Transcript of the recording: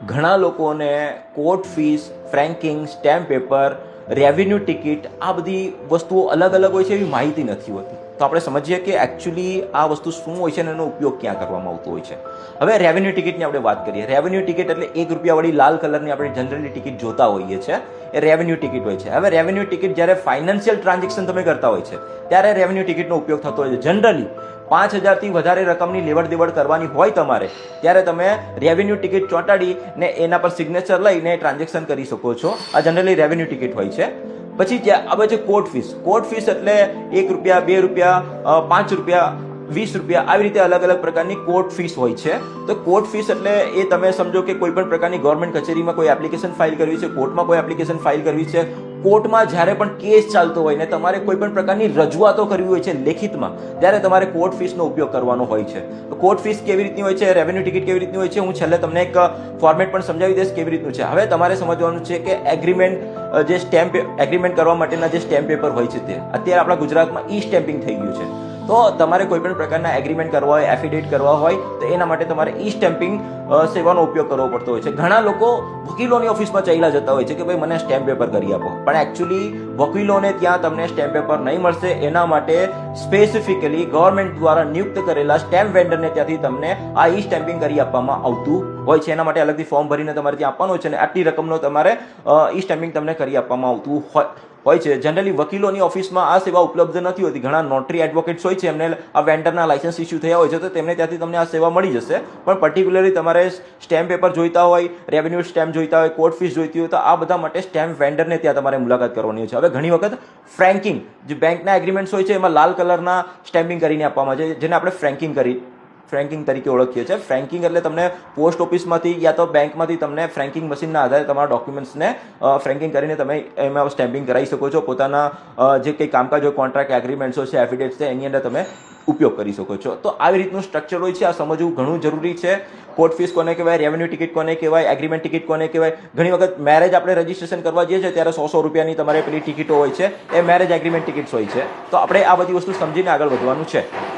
ઘણા લોકોને court fees franking stamp paper revenue ticket આ બધી વસ્તુઓ અલગ અલગ હોય છે એવી માહિતી નથી હોતી. તો આપણે સમજીએ કે એકચ્યુઅલી આ વસ્તુ શું હોય છે અને એનો ઉપયોગ ક્યાં કરવામાં આવતો હોય છે. હવે રેવન્યુ ટિકિટની આપણે વાત કરીએ. રેવન્યુ ટિકિટ એટલે એક રૂપિયાવાળી લાલ કલરની આપણે જનરલી ટિકિટ જોતા હોઈએ છીએ એ રેવન્યુ ટિકિટ હોય છે. હવે રેવન્યુ ટિકિટ જ્યારે ફાઇનાન્શિયલ ટ્રાન્ઝેક્શન તમે કરતા હોય છે, ત્યારે રેવન્યુ ટિકિટનો ઉપયોગ થતો હોય છે. જનરલી પાંચ હજારથી વધારે રકમની લેવડ દેવડ કરવાની હોય તમારે, ત્યારે તમે રેવન્યુ ટિકિટ ચોંટાડી ને એના પર સિગ્નેચર લઈને ટ્રાન્ઝેક્શન કરી શકો છો. આ જનરલી રેવન્યુ ટિકિટ હોય છે. પછી જ્યાં આવે છે કોર્ટ ફીસ કોર્ટ ફીસ એટલે એક રૂપિયા, બે રૂપિયા પાંચ રૂપિયા, વીસ રૂપિયા, આવી રીતે અલગ અલગ પ્રકારની કોર્ટ ફીસ હોય છે. તો કોર્ટ ફીસ એટલે એ તમે સમજો કે કોઈ પણ પ્રકારની ગવર્મેન્ટ કચેરીમાં કોઈ એપ્લિકેશન ફાઇલ કરવી છે કોર્ટમાં કોઈ એપ્લિકેશન ફાઇલ કરવી છે. કોર્ટમાં જ્યારે પણ કેસ ચાલતો હોય ને, તમારે કોઈ પણ પ્રકારની રજૂઆતો કરવી હોય છે લેખિતમાં, ત્યારે તમારે કોર્ટ ફીસનો ઉપયોગ કરવાનો હોય છે. તો કોર્ટ ફીસ કેવી રીતની હોય છે રેવન્યુ ટિકિટ કેવી રીતની હોય છે, હું છેલ્લે તમને એક ફોર્મેટ પણ સમજાવી દઈશ કેવી રીતનું છે. હવે તમારે સમજવાનું છે કે એગ્રીમેન્ટ જે સ્ટેમ્પ એગ્રીમેન્ટ કરવા માટેના જે સ્ટેમ્પ પેપર હોય છે તે. અત્યારે આપણા ગુજરાતમાં ઈ સ્ટેમ્પિંગ થઈ ગયું છે. તો તમારે કોઈ પણ પ્રકારના એગ્રીમેન્ટ કરવા હોય એફિડેવિટ કરવા હોય, તો એના માટે તમારે ઈ સ્ટેમ્પિંગ સેવાનો ઉપયોગ કરવો પડતો હોય છે. ઘણા લોકો વકીલોની ઓફિસમાં ચાલ્યા જતા હોય છે કે, ભાઈ, મને સ્ટેમ્પ પેપર કરી આપો. પણ એકચ્યુઅલી વકીલોને ત્યાં તમને સ્ટેમ્પ પેપર નહીં મળશે. એના માટે સ્પેસિફિકલી ગવર્મેન્ટ દ્વારા નિયુક્ત કરેલા સ્ટેમ્પ વેન્ડરને ત્યાંથી તમને આ ઈ સ્ટેમ્પિંગ કરી આપવામાં આવતું હોય છે. એના માટે અલગથી ફોર્મ ભરીને તમારે ત્યાં આપવાનું હોય છે અને આટલી રકમનો તમારે ઈ સ્ટેમ્પિંગ તમને કરી આપવામાં આવતું હોય. હોય છે. જનરલી વકીલોની ઓફિસમાં આ સેવા ઉપલબ્ધ નથી હોતી. ઘણા નોટરી એડવોકેટ્સ હોય છે. એમને આ વેન્ડરના લાઇસન્સ ઇસ્યુ થયા હોય છે, તો તેમને ત્યાંથી તમને આ સેવા મળી જશે. પણ પર્ટિક્યુલરલી તમારે સ્ટેમ્પ પેપર જોઈતા હોય રેવન્યુ સ્ટેમ્પ જોઈતા હોય કોર્ટ ફીસ જોઈતી હોય, તો આ બધા માટે સ્ટેમ્પ વેન્ડરને ત્યાં તમારે મુલાકાત કરવાની હોય છે. હવે ઘણી વખત ફ્રેન્કિંગ જે બેંકના એગ્રીમેન્ટ્સ હોય છે, એમાં લાલ કલરના સ્ટેમ્પિંગ કરીને આપવામાં આવે છે, જેને આપણે ફ્રેન્કિંગ કરી ફ્રેન્કિંગ તરીકે ઓળખીએ છીએ. ફ્રેન્કિંગ એટલે તમને પોસ્ટ ઓફિસમાંથી યા તો બેંકમાંથી તમને ફ્રેન્કિંગ મશીનના આધારે તમારા ડોક્યુમેન્ટ્સને ફ્રેન્કિંગ કરીને તમે એમાં સ્ટેમ્પિંગ કરાવી શકો છો. પોતાના જે કંઈ કામકાજ હોય, કોન્ટ્રાક્ટ, એગ્રીમેન્ટ્સો છે, એફિડેવિટ્સ છે, એની અંદર તમે ઉપયોગ કરી શકો છો. તો આવી રીતનું સ્ટ્રક્ચર હોય છે. આ સમજવું ઘણું જરૂરી છે. કોર્ટ ફીસ કોને કહેવાય રેવન્યુ ટિકિટ કોને કહેવાય એગ્રીમેન્ટ ટિકિટ કોને કહેવાય. ઘણી વખત મેરેજ આપણે રજીસ્ટ્રેશન કરવા જઈએ છીએ, ત્યારે સો સો રૂપિયાની તમારે પેલી ટિકિટો હોય છે. એ મેરેજ એગ્રીમેન્ટ ટિકિટ્સ હોય છે. તો આપણે આ બધી વસ્તુ સમજીને આગળ વધવાનું છે.